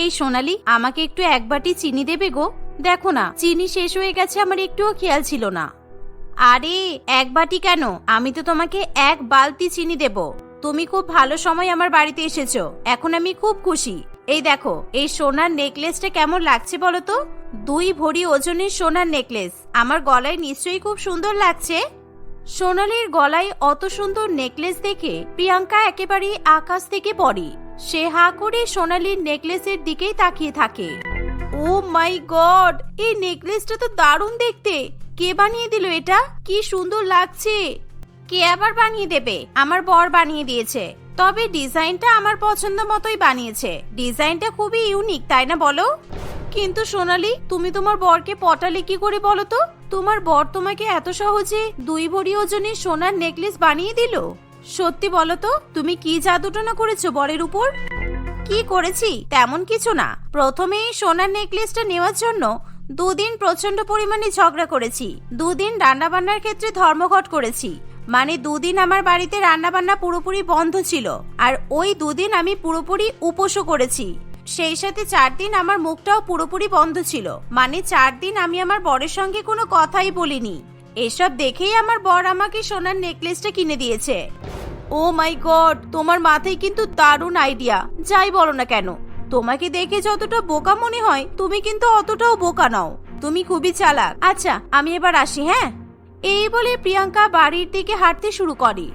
এই সোনালি, আমাকে একটু এক বাটি চিনি দেবে গো। দেখো না, চিনি শেষ হয়ে গেছে, আমার একটুও খেয়াল ছিল না। আরে, এক বাটি কেন? আমি তো তোমাকে এক বালতি চিনি দেব। তুমি খুব ভালো সময় আমার বাড়িতে এসেছ। এখন আমি খুব খুশি। এই দেখো, এই সোনার নেকলেসটা কেমন লাগছে বলো তো? দুই ভরি ওজনের সোনার নেকলেস। আমার গলায় নিশ্চয়ই খুব সুন্দর লাগছে। সোনালির গলায় অত সুন্দর নেকলেস দেখে প্রিয়াঙ্কা একেবারে আকাশ থেকে পড়ে। সে হা করে সোনালির নেকলেসের দিকেই তাকিয়ে থাকে। ও মাই গড, এই নেকলেসটা তো দারুণ দেখতে। কে বানিয়ে দিল এটা? কি সুন্দর লাগছে। কে আবার বানিয়ে দেবে? আমার বর বানিয়ে দিয়েছে। তবে ডিজাইনটা আমার পছন্দ মতোই বানিয়েছে। ডিজাইনটা খুবই ইউনিক, তাই না বলো? কিন্তু সোনালি, তুমি তোমার বরকে পটালে কি করে বলো তো? তোমার বর তোমাকে এত সহজে দুই ভরি ওজনের সোনার নেকলেস বানিয়ে দিল? সত্যি বলো তো, তুমি কি জাদুটনা করেছ বরের উপর? কি করেছি? তেমন কিছু না। প্রথমে এই সোনার নেকলেসটা নেওয়ার জন্য দুদিন প্রচণ্ড পরিমাণে ঝগড়া করেছি। দুদিন রান্না বান্নার ক্ষেত্রে ধর্মঘট করেছি। মানে দুদিন আমার বাড়িতে রান্না বান্না পুরোপুরি বন্ধ ছিল। আর ওই দুদিন আমি পুরোপুরি উপোসও করেছি। সেই সাথে চার দিন আমার মুখটাও পুরোপুরি বন্ধ ছিল। মানে চার দিন আমি আমার বরের সঙ্গে কোনো কথাই বলিনি। এসব দেখেই আমার বর আমাকে সোনার নেকলেসটা কিনে দিয়েছে। ও মাই গড, তোমার মাথায় কিন্তু দারুণ আইডিয়া। যাই বলো না কেন, তোমাকে দেখে যতটা বোকা মনে হয়, তুমি কিন্তু অতটাও বোকা নাও। তুমি খুবই চালাক। আচ্ছা আমি এবার আসি হ্যাঁ? এই বলে প্রিয়াঙ্কা বাড়ির দিকে হাঁটতে শুরু করে।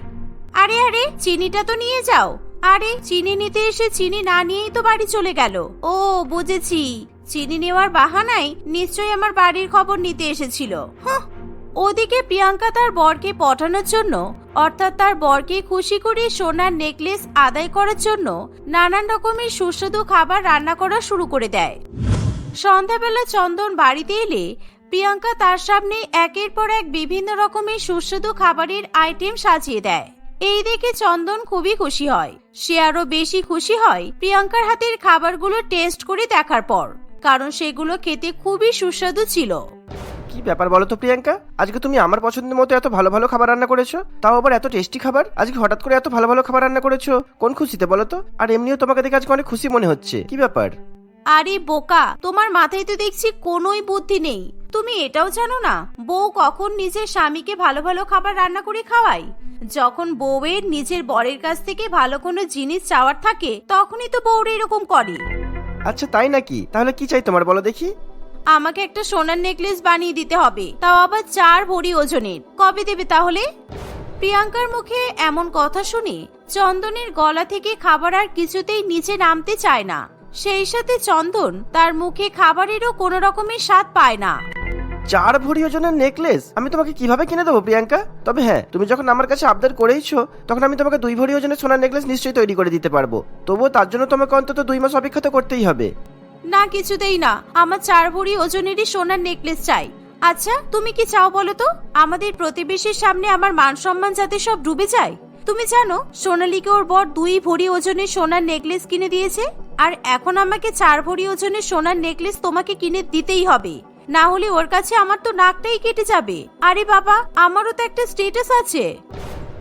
আরে আরে, চিনিটা তো নিয়ে যাও। আরে, চিনি নিতে এসে চিনি না নিয়েই তো বাড়ি চলে গেল। ও, বুঝেছি। চিনি নেওয়ার বাহানায় নিশ্চয়ই আমার বাড়ির খবর নিতে এসেছিল। ওদিকে প্রিয়াঙ্কা তার বরকে পাঠানোর জন্য, অর্থাৎ তার বরকে খুশি করে সোনার নেকলেস আদায় করার জন্য নানান রকমের সুস্বাদু খাবার রান্না করা শুরু করে দেয়। সন্ধ্যাবেলা চন্দন বাড়িতে এলে প্রিয়াঙ্কা তার সামনে একের পর এক বিভিন্ন রকমের সুস্বাদু খাবারের আইটেম সাজিয়ে দেয়। এই দেখে চন্দন খুবই খুশি হয়। সে আরও বেশি খুশি হয় প্রিয়াঙ্কার হাতের খাবারগুলো টেস্ট করে দেখার পর, কারণ সেগুলো খেতে খুবই সুস্বাদু ছিল। কি ব্যাপার বলো তো প্রিয়াঙ্কা? আজকে তুমি আমার পছন্দের মতো এত ভালো ভালো খাবার রান্না করেছ, তাও আবার এত টেস্টি খাবার? আজকে হঠাৎ করে এত ভালো ভালো খাবার রান্না করেছ, কোন খুশিতে বলো তো? আর এমনিও তোমাকে দেখে আজকে অনেক খুশি মনে হচ্ছে। কি ব্যাপার? আরে বোকা তোমার মাথায় তো দেখছি কোনোই বুদ্ধি নেই। তুমি এটাও জানো না বউ কখন নিজের স্বামীকে ভালো ভালো খাবার রান্না করে খাওয়ায়? যখন বউয়ের নিজের বরের কাছ থেকে ভালো কোনো জিনিস চাওয়ার থাকে তখনই তো বউর এরকম করে। আচ্ছা তাই নাকি? তাহলে কি চাই তোমার বলো দেখি। আমাকে একটা সোনার নেকলেস বানিয়ে দিতে হবে তাও আবার চার ভরি ওজনের। কবে দেবে তাহলে? প্রিয়াঙ্কার মুখে এমন কথা শুনে চন্দনের গলা থেকে খাবার আর কিছুতেই নিচে নামতে চায় না। সেই সাথে চন্দন তার মুখে খাবারেরও কোনো রকমের স্বাদ পায় না। চার ভরি ওজনের নেকলেস আমি তোমাকে কীভাবে কিনে দেবো প্রিয়াঙ্কা? তবে হ্যাঁ তুমি যখন আমার কাছে আবদার করেইছো তখন আমি তোমাকে দুই ভরি ওজনের সোনার নেকলেস নিশ্চয়ই তৈরি করে দিতে পারব। তবুও তার জন্য তোমাকে অন্তত দুই মাস অপেক্ষা তো করতেই হবে। না কিছুতেই না। আমার চার ভরি ওজনেরই সোনার নেকলেস চাই। আচ্ছা তুমি কি চাও বলো তো? আমাদের প্রতিবেশীর সামনে আমার মান সম্মান যাতে সব ডুবে যায়? তুমি জানো সোনালীকে ওর বর দুই ভরি ওজনের সোনার নেকলেস কিনে দিয়েছে? আর এখন আমাকে চার ভরি ওজনের সোনার নেকলেস তোমাকে কিনে দিতেই হবে। না হলে ওর কাছে আমার তো নাকটাই কেটে যাবে। আরে বাবা আমারও তো একটা স্টেটাস আছে।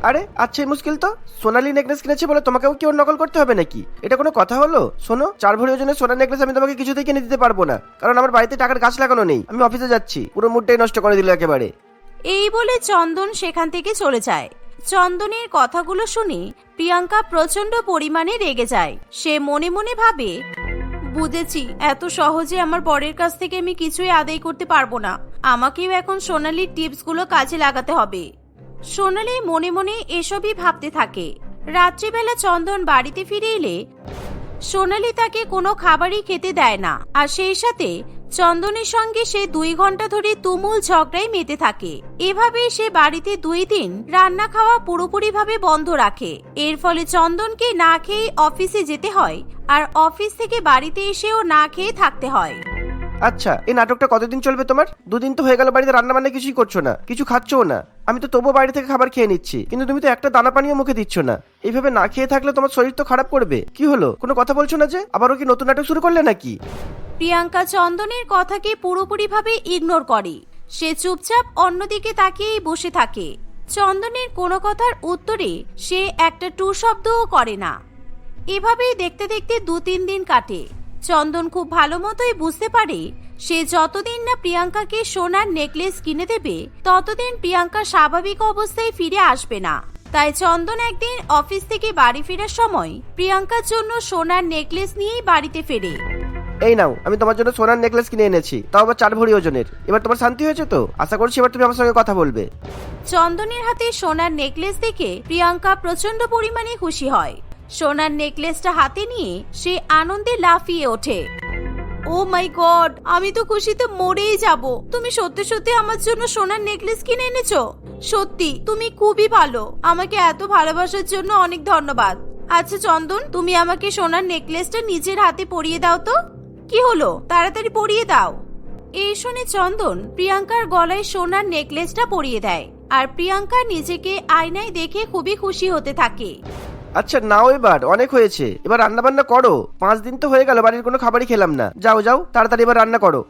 আরে আচ্ছা এই মুশকিল তো? সোনালি নেকলেস কিনেছে বলে তোমাকেও কি ওর নকল করতে হবে নাকি? এটা কোনো কথা হলো? শোনো চার ভরি ওজনের সোনার নেকলেস আমি তোমাকে কিছুতেই কিনে দিতে পারব না। কারণ আমার বাড়িতে টাকার গাছ লাগানো নেই। আমি অফিসে যাচ্ছি। পুরো মুডটাই নষ্ট করে দিল একেবারে। এই বলে চন্দন সেখান থেকে চলে যায়। চন্দনের কথাগুলো শুনে প্রিয়াঙ্কা প্রচণ্ড পরিমাণে রেগে যায়। সে মনে মনে ভাবে, বুঝেছি, এত সহজে আমার বরের কাছ থেকে আমি কিছুই আদায় করতে পারব না। আমাকেও এখন সোনালির টিপসগুলো কাজে লাগাতে হবে। সোনালি মনে মনে এসবই ভাবতে থাকে। রাত্রিবেলা চন্দন বাড়িতে ফিরে এলে সোনালি তাকে কোনো খাবারই খেতে দেয় না। আর সেই সাথে চন্দনের সঙ্গে সে দুই ঘণ্টা ধরে তুমুল ঝগড়ায় মেতে থাকে। এভাবে সে বাড়িতে দুই দিন রান্না খাওয়া পুরোপুরিভাবে বন্ধ রাখে। এর ফলে চন্দনকে না খেয়ে অফিসে যেতে হয় আর অফিস থেকে বাড়িতে এসেও না খেয়ে থাকতে হয়। আচ্ছা এই নাটকটা কতদিন চলবে তোমার? দুদিন তো হয়ে গেল বাড়িতে রান্না বান্না কিছুই করছ না, কিছু খাচ্ছও না। আমি তো তবুও বাড়ি থেকে খাবার খেয়ে নিচ্ছি, কিন্তু তুমি তো একটা দানা পানিও মুখে দিচ্ছ না। এইভাবে না খেয়ে থাকলে তোমার শরীর তো খারাপ করবে। কি হলো? কোনো কথা বলছো না যে? আবারও কি নতুন নাটক শুরু করলে নাকি? প্রিয়াঙ্কা চন্দনের কথাকে পুরোপুরিভাবে ইগনোর করে। সে চুপচাপ অন্যদিকে তাকিয়েই বসে থাকে। চন্দনের কোনো কথার উত্তরে সে একটা টু শব্দও করে না। এভাবেই দেখতে দেখতে দু তিন দিন কাটে। চন্দন খুব ভালো মতোই বুঝতে পারে, সে যতদিন না প্রিয়াঙ্কাকে সোনার নেকলেস কিনে দেবে, ততদিন প্রিয়াঙ্কা স্বাভাবিক অবস্থায় ফিরে আসবে না। তাই চন্দন একদিন অফিস থেকে বাড়ি ফেরার সময় প্রিয়াঙ্কার জন্য সোনার নেকলেস নিয়েই বাড়িতে ফেরে। এই নাও, আমি তোমার জন্য সোনার নেকলেস কিনে এনেছি। তাও আবার চার ভরি ওজনের। এবার তোমার শান্তি হয়েছে তো? আশা করছি এবার তুমি আমার সঙ্গে কথা বলবে। চন্দনের হাতে সোনার নেকলেস দেখে প্রিয়াঙ্কা প্রচণ্ড পরিমাণে খুশি হয়। সোনার নেকলেসটা হাতে নিয়ে সে আনন্দে লাফিয়ে ওঠে। ও মাই গড, আমি তো খুশিতে মরেই যাব। তুমি সত্যি সত্যি আমার জন্য সোনার নেকলেস কিনে এনেছো? সত্যি, তুমি খুবই ভালো। আমাকে এত ভালোবাসার জন্য অনেক ধন্যবাদ। আচ্ছা চন্দন, তুমি আমাকে সোনার নেকলেসটা নিজের হাতে পরিয়ে দাও তো। কি হলো? তাড়াতাড়ি পরিয়ে দাও। এই শুনে চন্দন প্রিয়াঙ্কার গলায় সোনার নেকলেসটা পরিয়ে দেয় আর প্রিয়াঙ্কা নিজেকে আয়নায় দেখে খুবই খুশি হতে থাকে। আচ্ছা নাও এবার অনেক হয়েছে। এবার রান্না বান্না করো। পাঁচ দিন তো হয়ে গেল বাড়ির কোনো খাবারই খেলাম না। যাও যাও তাড়াতাড়ি এবার রান্না করো।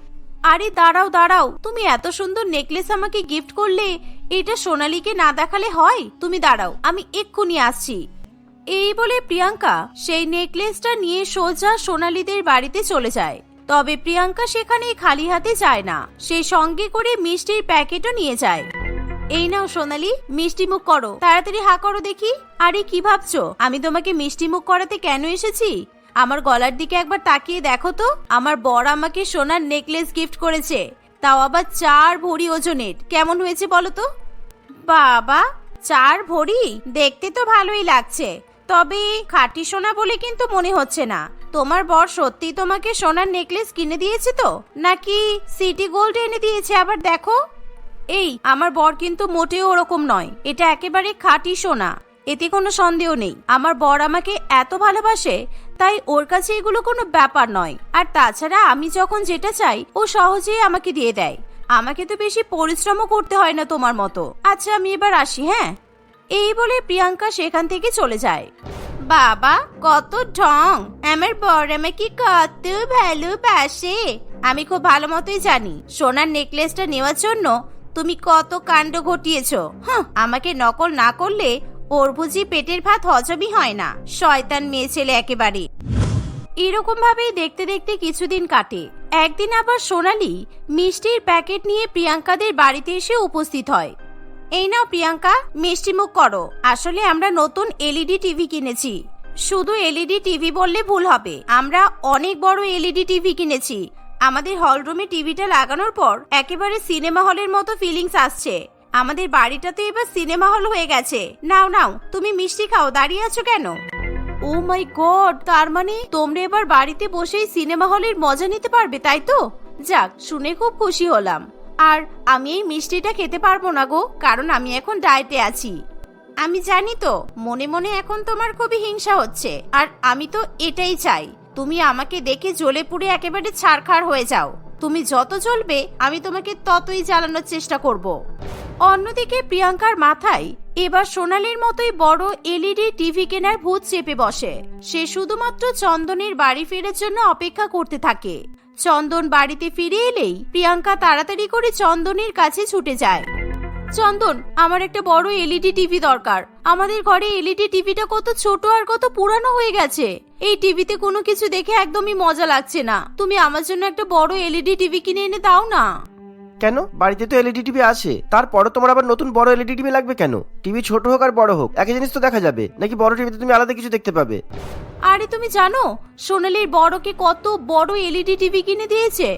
আরে দাঁড়াও দাঁড়াও তুমি এত সুন্দর নেকলেস আমাকে গিফট করলে এটা সোনালীকে না দেখালে হয়? তুমি দাঁড়াও আমি এক্ষুনি আসছি। এই বলে প্রিয়াঙ্কা সেই নেকলেসটা নিয়ে সোজা সোনালীদের বাড়িতে চলে যায়। তবে প্রিয়াঙ্কা সেখানে খালি হাতে যায় না। সে সঙ্গে করে মিষ্টির প্যাকেটও নিয়ে যায়। এই নাও সোনালি, মিষ্টি মুখ করো। তাড়াতাড়ি হা করো দেখি। আরে কি ভাবছ? আমি তোমাকে মিষ্টি মুখ করাতে কেন এসেছি? আমার গলার দিকে একবার তাকিয়ে দেখো তো। আমার বর আমাকে সোনার নেকলেস গিফট করেছে। তাও আবার চার ভরি ওজনের। কেমন হয়েছে বলো তো? বাবা, চার ভরি? দেখতে তো ভালোই লাগছে। তবে খাঁটি সোনা বলে কিন্তু মনে হচ্ছে না। তোমার বর সত্যি তোমাকে সোনার নেকলেস কিনে দিয়েছে তো? নাকি সিটি গোল্ড এনে দিয়েছে আবার দেখো? এই, আমার বর কিন্তু মোটেও ওরকম নয়। এটা একেবারে খাঁটি সোনা। এতে কোনো সন্দেহ নেই। আমার বর আমাকে এত ভালোবাসে, তাই ওর কাছে এগুলো কোনো ব্যাপার নয়। আর তাছাড়া আমি যখন যেটা চাই, ও সহজেই আমাকে দিয়ে দেয়। আমাকে তো বেশি পরিশ্রমও করতে হয় না তোমার মতো। আচ্ছা আমি এবার আসি হ্যাঁ? এই বলে প্রিয়াঙ্কা সেখান থেকে চলে যায়। বাবা, কত ঢং। আমার বর আমাকে কত ভালোবাসে। আমি খুব ভালো মতোই জানি। সোনার নেকলেসটা নেওয়ার জন্য তুমি কত কাণ্ড ঘটিয়েছ। হ্যাঁ আমাকে নকল না করলে ওর বুঝি পেটের ভাত হজমই হয় না। শয়তান মেয়ে ছেলে একেবারে। এরকম ভাবেই দেখতে দেখতে কিছুদিন কাটে। একদিন আবার সোনালি মিষ্টির প্যাকেট নিয়ে প্রিয়াঙ্কাদের বাড়িতে এসে উপস্থিত হয়। এই নাও প্রিয়াঙ্কা, মিষ্টি মুখ করো। আসলে আমরা নতুন এলইডি টিভি কিনেছি। শুধু এলইডি টিভি বললে ভুল হবে। আমরা অনেক বড় এলইডি টিভি কিনেছি। আমাদের হলরুমে টিভিটা লাগানোর পর একেবারে সিনেমা হলের মতো ফিলিংস আসছে। আমাদের বাড়িটা তো এবার সিনেমা হল হয়ে গেছে। নাও নাও, তুমি মিষ্টি খাও, দাঁড়িয়ে আছো কেন? ও মাই গড, তার মানে তোমরা এবার বাড়িতে বসেই সিনেমা হলের মজা নিতে পারবে, তাই তো? যাক, শুনে খুব খুশি হলাম। আর আমি এই মিষ্টিটা খেতে পারব না গো, কারণ আমি এখন ডায়েটে আছি। আমি জানি তো, মনে মনে এখন তোমার খুবই হিংসা হচ্ছে, আর আমি তো এটাই চাই। তুমি আমাকে দেখে জ্বলে পুড়ে একেবারে ছাড়খাড় হয়ে যাও। তুমি যত জ্বলবে, আমি তোমাকে ততই জ্বালানোর চেষ্টা করব। অন্যদিকে প্রিয়াঙ্কার মাথায় এবার সোনালির মতোই বড় এলইডি টিভি কেনার ভূত চেপে বসে। সে শুধুমাত্র চন্দনের বাড়ি ফেরার জন্য অপেক্ষা করতে থাকে। চন্দন বাড়িতে ফিরে এলেই প্রিয়াঙ্কা তাড়াতাড়ি করে চন্দনের কাছে ছুটে যায়। চন্দন, আমার একটা বড় এলইডি টিভি দরকার। আমাদের ঘরে এলইডি টিভিটা কত ছোট আর কত পুরানো হয়ে গেছে। এই টিভিতে কোনো কিছু দেখে একদমই মজা লাগছে না। তুমি আমার জন্য একটা বড় এলইডি টিভি কিনে এনে দাও না। কেন? বাড়িতে তো এলইডি টিভি আছে। তারপরে তোমার আবার নতুন বড় এলইডি টিভি লাগবে কেন? টিভি ছোট হোক আর বড় হোক একই জিনিস তো দেখা যাবে। নাকি বড় টিভিতে তুমি আলাদা কিছু দেখতে পাবে? আরে তুমি জানো সোনালির বড়কে কত বড় এলইডি টিভি কিনে দিয়েছে?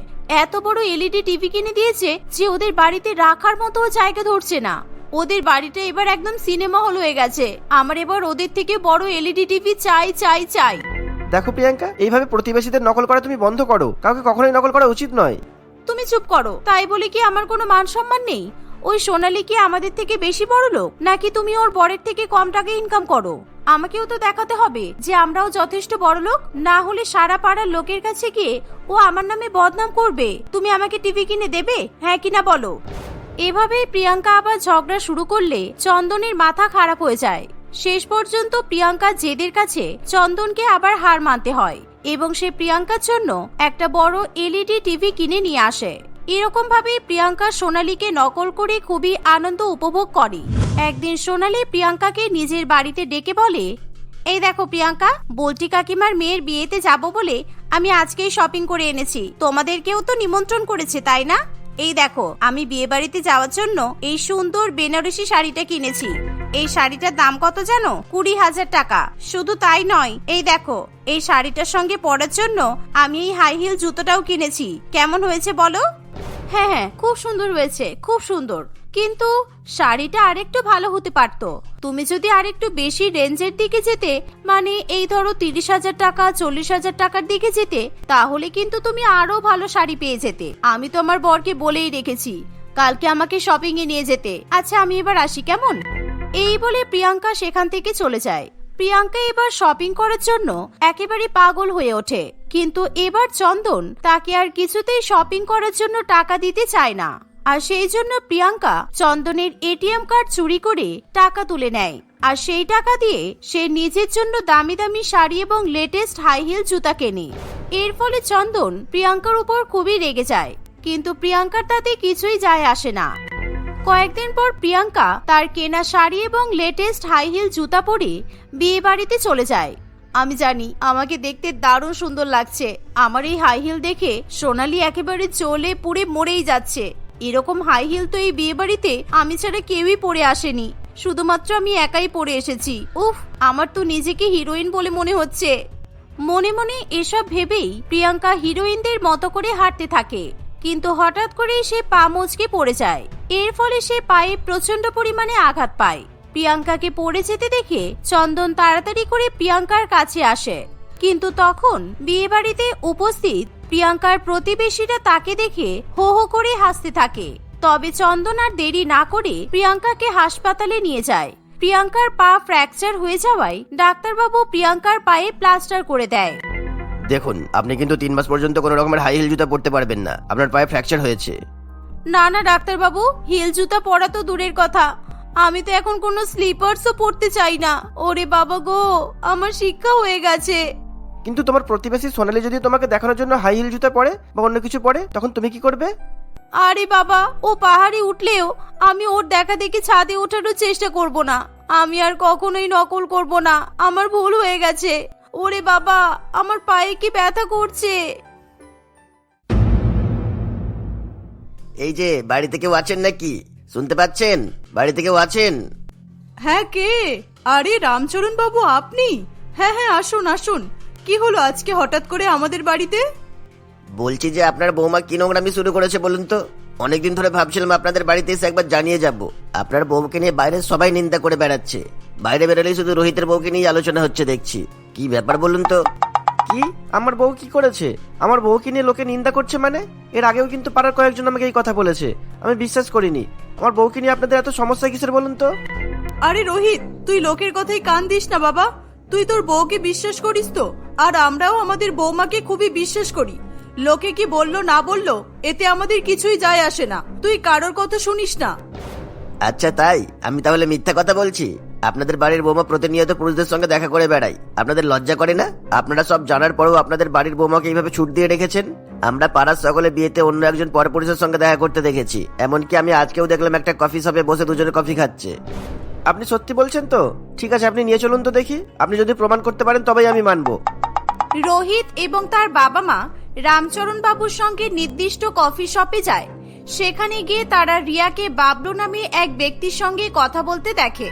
এত বড় এলইডি টিভি কিনে দিয়েছে যে ওদের বাড়িতে রাখার মতো জায়গা ধরছে না। ওদের বাড়িটা এবার একদম সিনেমা হল হয়ে গেছে। আমার এবার ওদের থেকে বড় এলইডি টিভি চাই চাই চাই। দেখো প্রিয়াঙ্কা এইভাবে প্রতিবেশীদের নকল করা তুমি বন্ধ করো। কাউকে কখনোই নকল করা উচিত নয়। তুমি চুপ করো। তাই বলে কি আমার কোনো মান সম্মান নেই? ওই সোনালি কি আমাদের থেকে বেশি বড় লোক? নাকি তুমি ওর বরের থেকে কম টাকা ইনকাম করো? আমাকেও তো দেখাতে হবে যে আমরাও যথেষ্ট বড় লোক, না হলে সারা পাড়ার লোকের কাছে গিয়ে ও আমার নামে বদনাম করবে। তুমি আমাকে টিভি কিনে দেবে? হ্যাঁ কিনা বলো? এভাবেই প্রিয়াঙ্কা আবার ঝগড়া শুরু করলে চন্দনের মাথা খারাপ হয়ে যায়। শেষ পর্যন্ত প্রিয়াঙ্কা জেদের কাছে চন্দনকে আবার হার মানতে হয়। এবং সে প্রিয়াঙ্কার জন্য একটা বড় এলইডি টিভি কিনে নিয়ে আসে। এরকম ভাবে প্রিয়াঙ্কা সোনালীকে নকল করে খুবই আনন্দ উপভোগ করে। একদিন সোনালী প্রিয়াঙ্কাকে নিজের বাড়িতে ডেকে বলে, এই দেখো প্রিয়াঙ্কা, বলটি কাকিমার মেয়ের বিয়েতে যাব বলে আমি আজকেই শপিং করে এনেছি। তোমাদেরকেও তো নিমন্ত্রণ করেছে, তাই না? এই দেখো, আমি বিয়ে বাড়িতে যাওয়ার জন্য এই সুন্দর বেনারসি শাড়িটা কিনেছি। এই শাড়িটার দাম কত জানো? কুড়ি হাজার টাকা। শুধু তাই নয়, এই দেখো, এই শাড়িটার সঙ্গে পরার জন্য আমি এই হাই হিল জুতোটাও কিনেছি। কেমন হয়েছে বলো? হ্যাঁ হ্যাঁ খুব সুন্দর হয়েছে, খুব সুন্দর। কিন্তু শাড়িটা আরেকটু ভালো হতে পারতো। তুমি যদি আরেকটু বেশি রেঞ্জের দিকে যেতে মানে এই ধরো তিরিশ হাজার টাকা, চল্লিশ হাজার টাকার দিকে যেতে, তাহলে কিন্তু তুমি আরও ভালো শাড়ি পেয়ে যেতে। আমি তো আমার বরকে বলেই রেখেছি, কালকে আমাকে শপিং এ নিয়ে যেতে। আচ্ছা আমি এবার আসি, কেমন? এই বলে প্রিয়াঙ্কা সেখান থেকে চলে যায়। প্রিয়াঙ্কা এবার শপিং করার জন্য একেবারে পাগল হয়ে ওঠে। কিন্তু এবার চন্দন তাকে আর কিছুতেই শপিং করার জন্য টাকা দিতে চায় না। আর সেই জন্য প্রিয়াঙ্কা চন্দনের এটিএম কার্ড চুরি করে টাকা তুলে নেয়। আর সেই টাকা দিয়ে সে নিজের জন্য দামি দামি শাড়ি এবং লেটেস্ট হাই হিল জুতা কেনে। এর ফলে চন্দন প্রিয়াঙ্কার উপর খুবই রেগে যায়। কিন্তু প্রিয়াঙ্কার তাতে কিছুই যায় আসে না। কয়েকদিন পর প্রিয়াঙ্কা তার কেনা শাড়ি এবং লেটেস্ট হাই হিল জুতা পরে বিয়ে বাড়িতে চলে যায়। আমি জানি আমাকে দেখতে দারুণ সুন্দর লাগছে। আমার এই হাই হিল দেখে সোনালি একেবারে চলে পুড়ে মরেই যাচ্ছে। এরকম হাই হিল তো এই বিয়ে বাড়িতে আমি ছাড়া কেউই পরে আসেনি। শুধুমাত্র আমি একাই পরে এসেছি। উফ, আমার তো নিজেকে হিরোইন বলে মনে হচ্ছে। মনে মনে এসব ভেবেই প্রিয়াঙ্কা হিরোইনদের মতো করে হাঁটতে থাকে। কিন্তু হঠাৎ করেই সে পা মুচকে পড়ে যায়। এর ফলে সে পায়ে প্রচণ্ড পরিমাণে আঘাত পায়। প্রিয়াঙ্কাকে পড়ে যেতে দেখে চন্দন তাড়াতাড়ি করে প্রিয়াঙ্কার কাছে আসে। কিন্তু তখন বিয়ে বাড়িতে উপস্থিত প্রিয়াঙ্কার প্রতিবেশীরা তাকে দেখে হো হো করে হাসতে থাকে। তবে চন্দন আর দেরি না করে প্রিয়াঙ্কাকে হাসপাতালে নিয়ে যায়। প্রিয়াঙ্কার পা ফ্র্যাকচার হয়ে যাওয়ায় ডাক্তারবাবু প্রিয়াঙ্কার পায়ে প্লাস্টার করে দেয়। দেখুন আপনি কিন্তু তিন মাস পর্যন্ত কোনো রকমের হাই হিল জুতা পরতে পারবেন না। আপনার পায়ে ফ্র্যাকচার হয়েছে। না না ডাক্তারবাবু হিল জুতা পরা তো দূরের কথা। আমি তো এখন কোনো স্লিপার্সও পরতে চাই না। ওরে বাবা গো আমার শিক্ষা হয়ে গেছে। কিন্তু তোমার প্রতিবেশী সোনালি যদি তোমাকে দেখানোর জন্য হাই হিল জুতা পরে বা অন্য কিছু পরে তখন তুমি কি করবে? আরে বাবা ও পাহাড়ে উঠলেও আমি ওর দেখা দেখি ছাদে ওঠানোর চেষ্টা করব না। আমি আর কখনোই নকল করব না। আমার ভুল হয়ে গেছে। ওরে বাবা আমার পায়ে কি ব্যথা করছে? এই যে বাড়িতে কেউ আছেন নাকি? শুনতে পাচ্ছেন? বাড়িতে কেউ আছেন? হ্যাঁ কে? আরে রামচরণ বাবু আপনি? হ্যাঁ হ্যাঁ আসুন আসুন। কি হলো আজকে হঠাৎ করে আমাদের বাড়িতে? বলছি যে আপনার বৌমা কি নোংরামি শুরু করেছে বলুন তো? অনেকদিন ধরে ভাবছিলাম আপনাদের বাড়িতে এসে একবার জানিয়ে যাব। আপনার বউকে নিয়ে বাইরে সবাই নিন্দা করে বেড়াচ্ছে। বাইরে বেরোলেই শুধু রোহিতের বউকে নিয়ে আলোচনা হচ্ছে দেখছি। কি ব্যাপার বলুন তো? কি? আমার বউ কি করেছে? আমার বউকে নিয়ে লোকে নিন্দা করছে মানে? এর আগেও কিন্তু পাড়ার কয়েকজন আমাকে এই কথা বলেছে। আমি বিশ্বাস করিনি। আমার বউকে নিয়ে আপনাদের এত সমস্যা কিসের বলুন তো? আরে রোহিত তুই লোকের কথাই কান দিস না বাবা। তুই তোর বউকে বিশ্বাস করিস তো? আর আমরাও আমাদের বৌমাকে খুবই বিশ্বাস করি। লোকে কি বলল না বলল, এতে আমাদের কিছুই যায় আসে না। তুই কারোর কথা শুনিস না। আচ্ছা তাই? আমি তাহলে মিথ্যা কথা বলছি? আপনাদের বাড়ির বৌমা প্রতিনিয়ত পুরুষদের সঙ্গে দেখা করে বেড়াই আপনাদের লজ্জা করে না? আপনারা সব জানার পরেও আপনাদের বাড়ির বৌমাকে এইভাবে ছুট দিয়ে রেখেছেন? আমরা পাড়ার সকলে বিয়েতে অন্য একজন পরপুরুষের সঙ্গে দেখা করতে দেখেছি। এমনকি আমি আজকেও দেখলাম একটা কফি শপে বসে দুজনে কফি খাচ্ছে। আপনি সত্যি বলছেন তো? ঠিক আছে আপনি নিয়ে চলুন তো দেখি। আপনি যদি প্রমাণ করতে পারেন তবেই আমি মানব। রোহিত এবং তার বাবা মা রামচরণ বাবুর সঙ্গে নির্দিষ্ট কফি শপে যায়। সেখানে গিয়ে তারা রিয়াকে বাবলু নামে এক ব্যক্তির সঙ্গে কথা বলতে দেখে।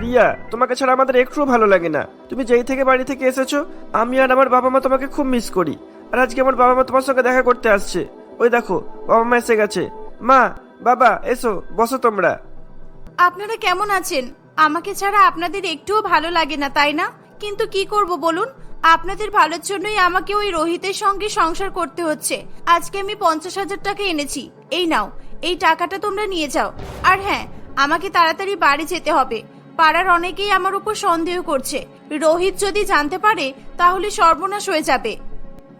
রিয়া তোমাকে ছাড়া আমাদের একটুও ভালো লাগে না। তুমি যেই থেকে বাড়ি থেকে এসেছ আমি আর আমার বাবা মা তোমাকে খুব মিস করি। আর আজকে আমার বাবা মা তোমার সঙ্গে দেখা করতে আসছে। ওই দেখো বাবা মা এসে গেছে। মা বাবা এসো বসো তোমরা। আপনারা কেমন আছেন? আমাকে ছাড়া আপনাদের একটুও ভালো লাগে না, তাই না? কিন্তু কি করব বলুন? আপনাদের ভালোর জন্যই আমাকে ওই রোহিতের সঙ্গে সংসার করতে হচ্ছে। আজকে আমি পঞ্চাশ হাজার টাকা এনেছি। এই নাও, এই টাকাটা তোমরা নিয়ে যাও। আর হ্যাঁ আমাকে তাড়াতাড়ি বাড়ি যেতে হবে। পাড়ার অনেকেই আমার উপর সন্দেহ করছে। রোহিত যদি জানতে পারে, তাহলে সর্বনাশ হয়ে যাবে।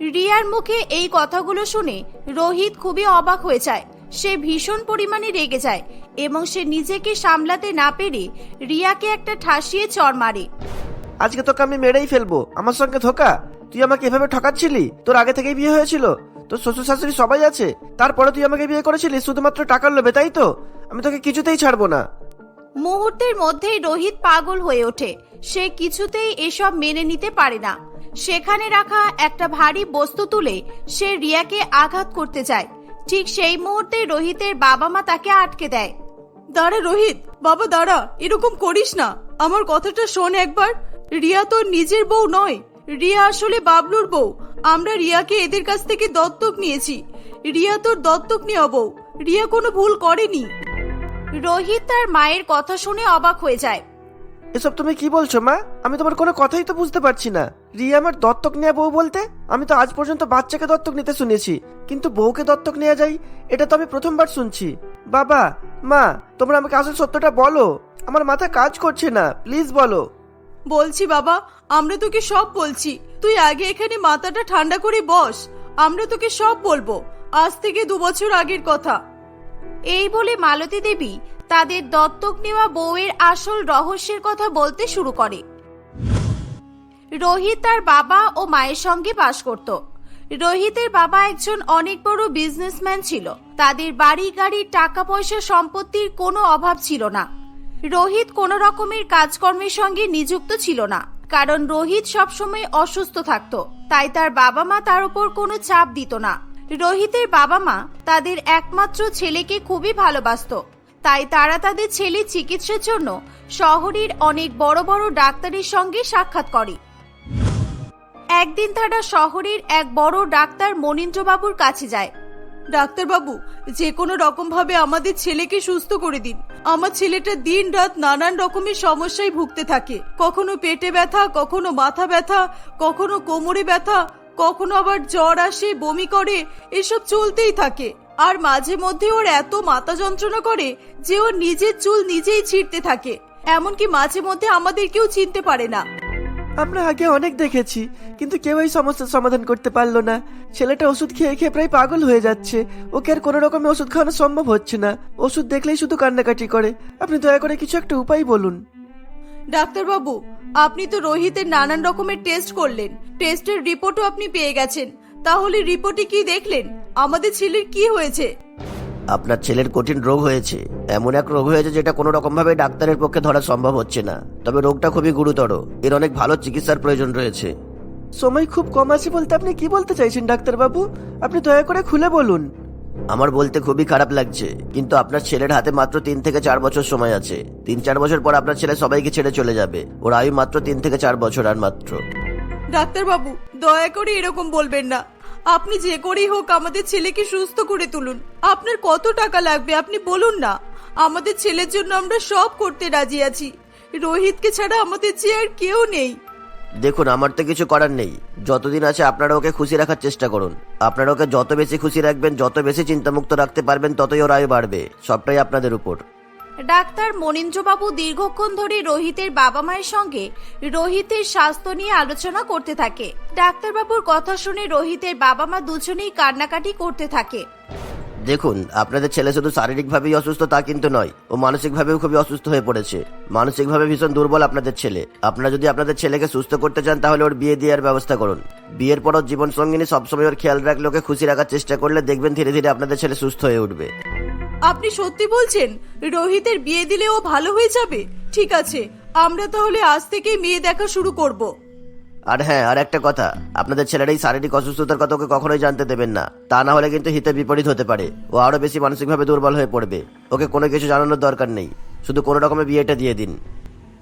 রিয়ার মুখে এই কথাগুলো শুনে রোহিত খুবই অবাক হয়ে যায়। সে ভীষণ পরিমাণে রেগে যায়। এবং সে নিজেকে সামলাতে না পেরে রিয়াকে একটা ঠাসিয়ে চড় মারে। আজকে তোকে আমি মেরেই ফেলব। আমার সঙ্গে ধোকা। তুই আমাকে এভাবে ঠকাচ্ছিলি? তোর আগে থেকেই বিয়ে হয়েছিল। তোর শ্বশুর শাশুড়ি সবাই আছে। তারপরে তুই আমাকে বিয়ে করেছিলি শুধুমাত্র টাকার লোভে তাই তো? আমি তোকে কিছুতেই ছাড়বো না। মুহূর্তের মধ্যেই রোহিত পাগল হয়ে ওঠে। সে কিছুতেই এসব মেনে নিতে পারে না। সেখানে রাখা একটা ভারী বস্তু তুলে সে রিয়াকে আঘাত করতে যায়। ঠিক সেই মুহূর্তে রোহিতের বাবা মা তাকে আটকে দেয়। দাঁড়া রোহিত, বাবা দাঁড়া, এরকম করিস না। আমার কথাটা শোন একবার। রিয়া তোর নিজের বউ নয়। রিয়া আসলে বাবলুর বউ। আমরা রিয়াকে এদের কাছ থেকে দত্তক নিয়েছি। রিয়া তোর দত্তক নেওয়া বউ। রিয়া কোনো ভুল করেনি। রোহিত তার মায়ের কথা শুনে অবাক হয়ে যায়। এসব তুমি কি বলছো মা? আমি তোমার কোনো কথাই তো বুঝতে পারছি না। রিয়া আমার দত্তক নেওয়া বউ বলতে? আমি তো আজ পর্যন্ত বাচ্চাকে দত্তক নিতে শুনেছি। কিন্তু বউকে দত্তক নেওয়া যায় এটা তো আমি প্রথমবার শুনছি। বাবা মা তোমরা আমাকে আসল সত্যটা বলো। আমার মাথা কাজ করছে না প্লিজ বলো। বলছি বাবা আমরা তোকে সব বলছি। তুই আগে এখানে মাথাটা ঠান্ডা করে বস। আমরা তোকে সব বলব। আজ থেকে দু বছর আগের কথা। এই বলে মালতী দেবী তাদের দত্তক নেওয়া বউয়ের আসল রহস্যের কথা বলতে শুরু করে। রোহিত তার বাবা ও মায়ের সঙ্গে বাস করত। রোহিতের বাবা একজন অনেক বড় বিজনেসম্যান ছিল। তাদের বাড়ি, গাড়ি, টাকা পয়সা সম্পত্তির কোনো অভাব ছিল না। রোহিত কোনো রকমের কাজকর্মের সঙ্গে নিযুক্ত ছিল না, কারণ রোহিত সবসময় অসুস্থ থাকত, তাই তার বাবা মা তার উপর কোনো চাপ দিত না। রোহিতের বাবা মা তাদের একমাত্র ছেলেকে খুবই ভালোবাসতো। তাই তারা তাদের ছেলে চিকিৎসার জন্য শহরের অনেক বড় বড় ডাক্তারের সঙ্গে সাক্ষাৎ করে। একদিন তারা শহরের এক বড় ডাক্তার মনীন্দ্রবাবুর কাছে যায়। ডাক্তারবাবু, যে কোনো রকম ভাবে আমাদের ছেলেকে সুস্থ করে দিন। আমার ছেলেটা দিন রাত নানান রকমের সমস্যায় ভুগতে থাকে। কখনো পেটে ব্যথা, কখনো মাথা ব্যথা, কখনো কোমরে ব্যথা, কখনো আবার জ্বর আসে, বমি করে, এসব চলতেই থাকে। আর মাঝে মধ্যে ওর এত মাথা যন্ত্রণা করে যে ওর নিজের চুল নিজেই ছিঁড়তে থাকে। এমনকি মাঝে মধ্যে আমাদের কেউ চিনতে পারে না। আমরা আগে অনেক দেখেছি কিন্তু কেউ এই সমস্যার সমাধান করতে পারল না। ছেলেটা ওষুধ খেয়ে খেয়ে প্রায় পাগল হয়ে যাচ্ছে। ওকে আর কোনো রকমের ওষুধ খাওয়ানো সম্ভব হচ্ছে না। ওষুধ দেখলেই শুধু কান্নাকাটি করে। আপনি দয়া করে কিছু একটা উপায় বলুন। ডাক্তারবাবু আপনি তো রোহিতের নানান রকমের টেস্ট করলেন। টেস্টের রিপোর্টও আপনি পেয়ে গেছেন। তাহলে রিপোর্টে কি দেখলেন? আমাদের ছেলের কি হয়েছে? আপনার ছেলের কঠিন রোগ হয়েছে। এমন এক রোগ হয়েছে যেটা কোনো রকম ভাবে ডাক্তারের পক্ষে ধরা সম্ভব হচ্ছে না। তবে রোগটা খুবই গুরুতর। এর অনেক ভালো চিকিৎসার প্রয়োজন রয়েছে। সময় খুব কম আছে বলতে আপনি কি বলতে চাইছেন ডাক্তারবাবু? আপনি দয়া করে খুলে বলুন। আমার বলতে খুবই খারাপ লাগছে কিন্তু আপনার ছেলের হাতে মাত্র তিন থেকে চার বছর সময় আছে। তিন চার বছর পর আপনার ছেলে সবাইকে ছেড়ে চলে যাবে। ওর আয়ু মাত্র তিন থেকে চার বছর আর মাত্র। ডাক্তারবাবু দয়া করে এরকম বলবেন না। আপনি যে করেই হোক আমাদের ছেলেকে সুস্থ করে তুলুন। আপনার কত টাকা লাগবে আপনি বলুন না। আমাদের ছেলের জন্য আমরা সব করতে রাজি আছি। রোহিতকে ছাড়া আমাদের যে আর কেউ নেই। দেখুন, আমার তো কিছু করার নেই। যতদিন আছে আপনারা ওকে খুশি রাখার চেষ্টা করুন। আপনারা ওকে যত বেশি খুশি রাখবেন, যত বেশি চিন্তামুক্ত রাখতে পারবেন, ততই ওর আয়ু বাড়বে। সবটাই আপনাদের উপর। ডাক্তার মনীন্দ্রবাবু দীর্ঘক্ষণ ধরে রোহিতের বাবা মায়ের সঙ্গে রোহিতের স্বাস্থ্য নিয়ে আলোচনা করতে থাকে। ডাক্তারবাবুর কথা শুনে রোহিতের বাবা মা দুজনেই কান্নাকাটি করতে থাকে। দেখুন, আপনাদের ছেলে শুধু শারীরিকভাবেই অসুস্থ তা কিন্তু নয়, ও মানসিকভাবেও খুবই অসুস্থ হয়ে পড়েছে। মানসিকভাবে ভীষণ দুর্বল আপনাদের ছেলে। আপনারা যদি আপনাদের ছেলেকে সুস্থ করতে চান, তাহলে ওর বিয়ে দেওয়ার ব্যবস্থা করুন। বিয়ের পর ওর জীবন সঙ্গিনী সবসময় ওর খেয়াল রাখলে ওকে খুশি রাখার চেষ্টা করলে দেখবেন ধীরে ধীরে আপনাদের ছেলে সুস্থ হয়ে উঠবে। আপনি সত্যি বলছেন রোহিতের বিয়ে দিলে ও ভালো হয়ে যাবে? ঠিক আছে আমরা তাহলে আজ থেকেই মেয়ে দেখা শুরু করব। আর হ্যাঁ আর একটা কথা আপনাদের ছেলের এই শারীরিক অসুস্থতার কথা ওকে কখনোই জানতে দেবেন না। তা না হলে কিন্তু হিতে বিপরীত হতে পারে। ও আরও বেশি মানসিকভাবে দুর্বল হয়ে পড়বে। ওকে কোনো কিছু জানানোর দরকার নেই। শুধু কোনো রকমের বিয়েটা দিয়ে দিন।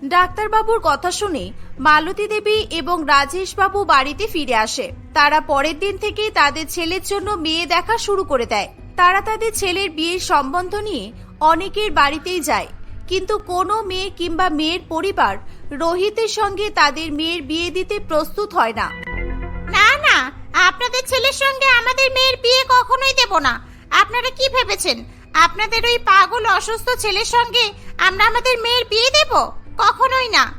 ডাক্তারবাবুর কথা শুনে মালতী দেবী এবং রাজেশ বাবু বাড়িতে ফিরে আসে। তারা পরের দিন থেকে তাদের ছেলের জন্য মেয়ে দেখা শুরু করে দেয়। তারা তাদের ছেলের বিয়ের সম্বন্ধ নিয়ে অনেকের বাড়িতেই যায়। কিন্তু কোনো মেয়ে কিংবা মেয়ের পরিবার রোহিতের সঙ্গে তাদের মেয়ের বিয়ে দিতে প্রস্তুত হয় না। না না আপনাদের ছেলের সঙ্গে আমাদের মেয়ের বিয়ে কখনোই দেব না। আপনারা কি ভেবেছেন? আপনাদের ওই পাগল অসুস্থ ছেলের সঙ্গে আমরা আমাদের মেয়ের বিয়ে দেব? কখনোই না।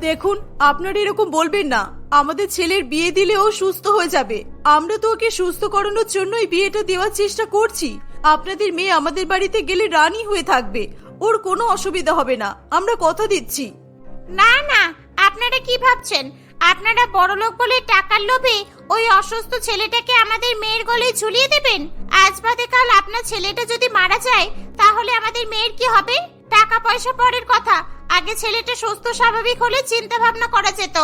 দেখুন আপনারা এরকম বলবেন না। আমাদের ছেলের বিয়ে দিলে ও সুস্থ হয়ে যাবে। আমরা তো ওকে সুস্থ করানোর জন্যই বিয়েটা দেওয়ার চেষ্টা করছি। আপনাদের মেয়ে আমাদের বাড়িতে গেলে রানী হয়ে থাকবে। ওর কোনো অসুবিধা হবে না। আমরা কথা দিচ্ছি। না না, আপনারা কি ভাবছেন? আপনারা বড়লোক বলে টাকার লোভে ওই অসুস্থ ছেলেটাকে আমাদের মেয়ের গলায় ঝুলিয়ে দেবেন? আজ বাদে কাল আপনার ছেলেটা যদি মারা যায়, তাহলে আমাদের মেয়ের কি হবে? টাকা পয়সা পরের কথা। আগে ছেলেটা সুস্থ, স্বাভাবিক হলে চিন্তা ভাবনা করা যেত।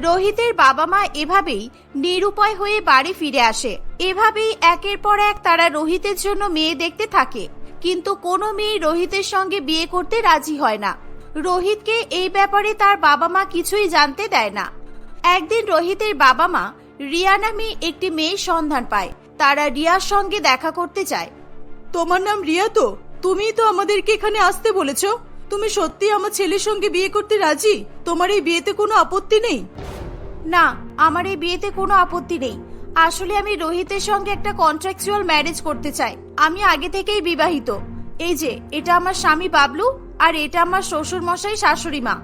রোহিতের বাবা মা এভাবেই নিরুপায় হয়ে বাড়ি ফিরে আসে। এভাবেই একের পর এক তারা রোহিতের জন্য মেয়ে দেখতে থাকে। কিন্তু কোনো মেয়ে রোহিতের সঙ্গে বিয়ে করতে রাজি হয় না। রোহিতকে এই ব্যাপারে তার বাবা মা কিছুই জানতে দেয় না। একদিন রোহিতের বাবা মা রিয়া নামে একটি মেয়ের সন্ধান পায়। তারা রিয়ার সঙ্গে দেখা করতে চায়। তোমার নাম রিয়া তো? তুমিই তো আমাদেরকে এখানে আসতে বলেছ? তুমি সত্যি আমার ছেলের সঙ্গে বিয়ে করতে রাজি? তোমার এই বিয়েতে কোনো আপত্তি নেই? না আমার এই বিয়েতে কোনো আপত্তি নেই। আসলে আমি রোহিতের সঙ্গে একটা কন্ট্রাকচুয়াল ম্যারেজ করতে চাই। আমি আগে থেকেই বিবাহিত। এই যে এটা আমার স্বামী বাবলু আর এটা আমার শ্বশুর মশাই শাশুড়ি মা।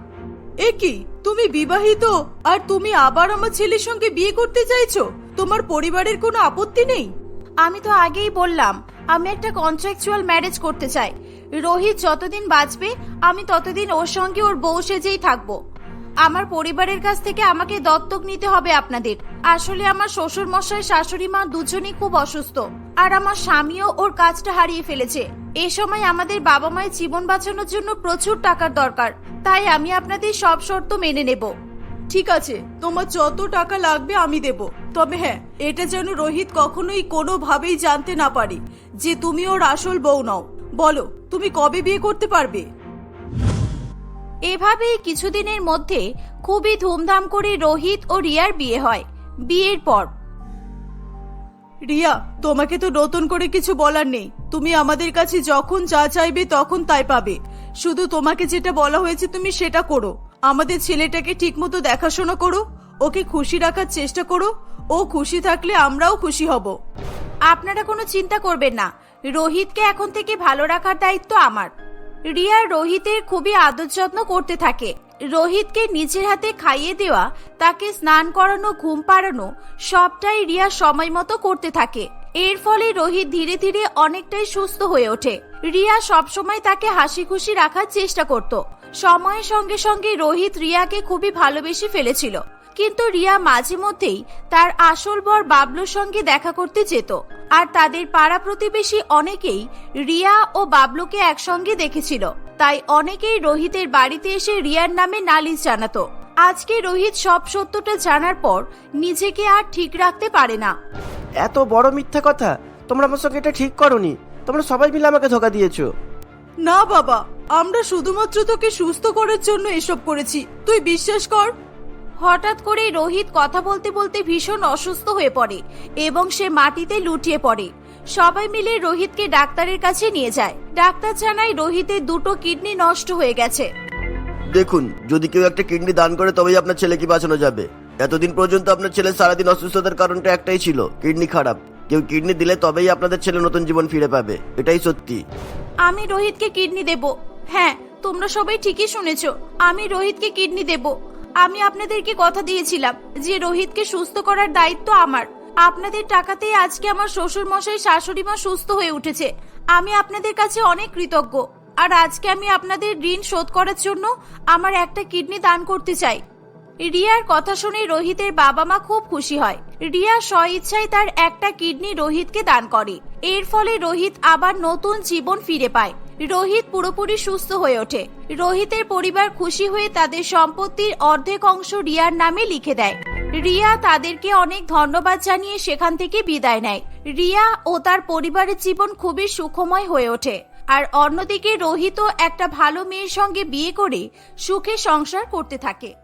এ কি? তুমি বিবাহিত আর তুমি আবার আমার ছেলের সঙ্গে বিয়ে করতে চাইছো? তোমার পরিবারের কোনো আপত্তি নেই? আমি তো আগেই বললাম আমি একটা কন্ট্রাকচুয়াল ম্যারেজ করতে চাই। রোহিত যতদিন বাঁচবে, আমি ততদিন ওর সঙ্গে ওর বউ সেজেই থাকব। আমার পরিবারের কাছ থেকে আমাকে দত্তক নিতে হবে আপনাদের। আসলে আমার শ্বশুর মশাই শাশুড়ি মা দুজনেই খুব অসুস্থ। আর আমার স্বামীও ওর কাজটা হারিয়ে ফেলেছে। এ সময় আমাদের বাবা মায়ের জীবন বাঁচানোর জন্য প্রচুর টাকার দরকার। তাই আমি আপনাদের সব শর্ত মেনে নেব। ঠিক আছে, তোমার যত টাকা লাগবে আমি দেব। তবে হ্যাঁ এটা যেন রোহিত কখনোই কোনোভাবেই জানতে না পারে যে তুমি ওর আসল বউ নও। বলো তুমি কবে বিয়ে করতে পারবে? এভাবেই কিছুদিনের মধ্যে খুবই ধুমধাম করে রোহিত ও রিয়ার বিয়ে হয় বিয়ের পর। রিয়া তোমাকে তো নতুন করে কিছু বলার নেই। তুমি আমাদের কাছে যখন যা চাইবে তখন তাই পাবে। শুধু তোমাকে যেটা বলা হয়েছে তুমি সেটা করো। আমাদের ছেলেটাকে ঠিকমতো দেখাশোনা করো ওকে খুশি রাখার চেষ্টা করো ও খুশি থাকলে আমরাও খুশি হব। আপনারা কোনো চিন্তা করবেন না রোহিতকে এখন থেকে ভালো রাখার দায়িত্ব আমার। রিয়া রোহিতের খুবই আদর যত্ন করতে থাকে। রোহিতকে নিজের হাতে খাইয়ে দেওয়া, তাকে স্নান করানো, ঘুম পাড়ানো, সবটাই রিয়া সময় মতো করতে থাকে। এর ফলে রোহিত ধীরে ধীরে অনেকটাই সুস্থ হয়ে ওঠে। রিয়া সবসময় তাকে হাসি খুশি রাখার চেষ্টা করত। সময়ের সঙ্গে সঙ্গে রোহিত রিয়াকে খুবই ভালোবেসে ফেলেছিল। কিন্তু রিয়া মাঝে মধ্যেই তার আসল বর বাবলুর সঙ্গে দেখা করতে যেত। আর তাদের পাড়া প্রতিবেশী অনেকেই রিয়া ও বাবলুকে একসঙ্গে দেখেছিল। তাই অনেকেই রোহিতের বাড়িতে এসে রিয়ার নামে নালিশ জানাতো। আজকে রোহিত সব সত্যটা জানার পর নিজেকে আর ঠিক রাখতে পারে না। এত বড় মিথ্যা কথা? তোমরা আমার সঙ্গে এটা ঠিক করনি। তোমরা সবাই মিলে আমাকে ধোকা দিয়েছ। না বাবা আমরা শুধুমাত্র তোকে সুস্থ করার জন্য এসব করেছি। তুই বিশ্বাস কর হঠাৎ করে রোহিত কথা বলতে বলতে ভীষণ অসুস্থ হয়ে পড়ে এবং সে মাটিতে লুটিয়ে পড়ে। সবাই মিলে রোহিতকে ডাক্তারের কাছে নিয়ে যায়। ডাক্তার জানায় রোহিতের দুটো কিডনি নষ্ট হয়ে গেছে। দেখুন যদি কেউ একটা কিডনি দান করে তবেই আপনার ছেলেকে বাঁচানো যাবে। এতদিন পর্যন্ত আপনার ছেলে সারাদিন অসুস্থতার কারণটা একটাই ছিল কিডনি খারাপ। কেউ কিডনি দিলে তবেই আপনাদের ছেলে নতুন জীবন ফিরে পাবে। এটাই সত্যি। আমি রোহিতকে কিডনি দেব। হ্যাঁ তোমরা সবাই ঠিকই শুনেছ। আমি রোহিতকে কিডনি দেব। আমি আপনাদেরকে কথা দিয়েছিলাম যে রোহিতকে সুস্থ করার দায়িত্ব আমার। আপনাদের টাকাতেই আজকে আমার শ্বশুর মশাই শাশুড়ি মা সুস্থ হয়ে উঠেছে। আমি আপনাদের কাছে অনেক কৃতজ্ঞ। আর আজকে আমি আপনাদের ঋণ শোধ করার জন্য আমার একটা কিডনি দান করতে চাই। রিয়ার কথা শুনে রোহিতের বাবা মা খুব খুশি হয়। রিয়া স্বইচ্ছায় তার একটা কিডনি রোহিতকে দান করে। এর ফলে রোহিত আবার নতুন জীবন ফিরে পায়। রোহিত পুরোপুরি সুস্থ হয়ে ওঠে। রোহিতের পরিবার খুশি হয়ে তাদের সম্পত্তির অর্ধেক অংশ রিয়ার নামে লিখে দেয়। রিয়া তাদেরকে অনেক ধন্যবাদ জানিয়ে সেখান থেকে বিদায় নেয়। রিয়া ও তার পরিবারের জীবন খুবই সুখময় হয়ে ওঠে। আর অন্যদিকে রোহিতও একটা ভালো মেয়ের সঙ্গে বিয়ে করে সুখে সংসার করতে থাকে।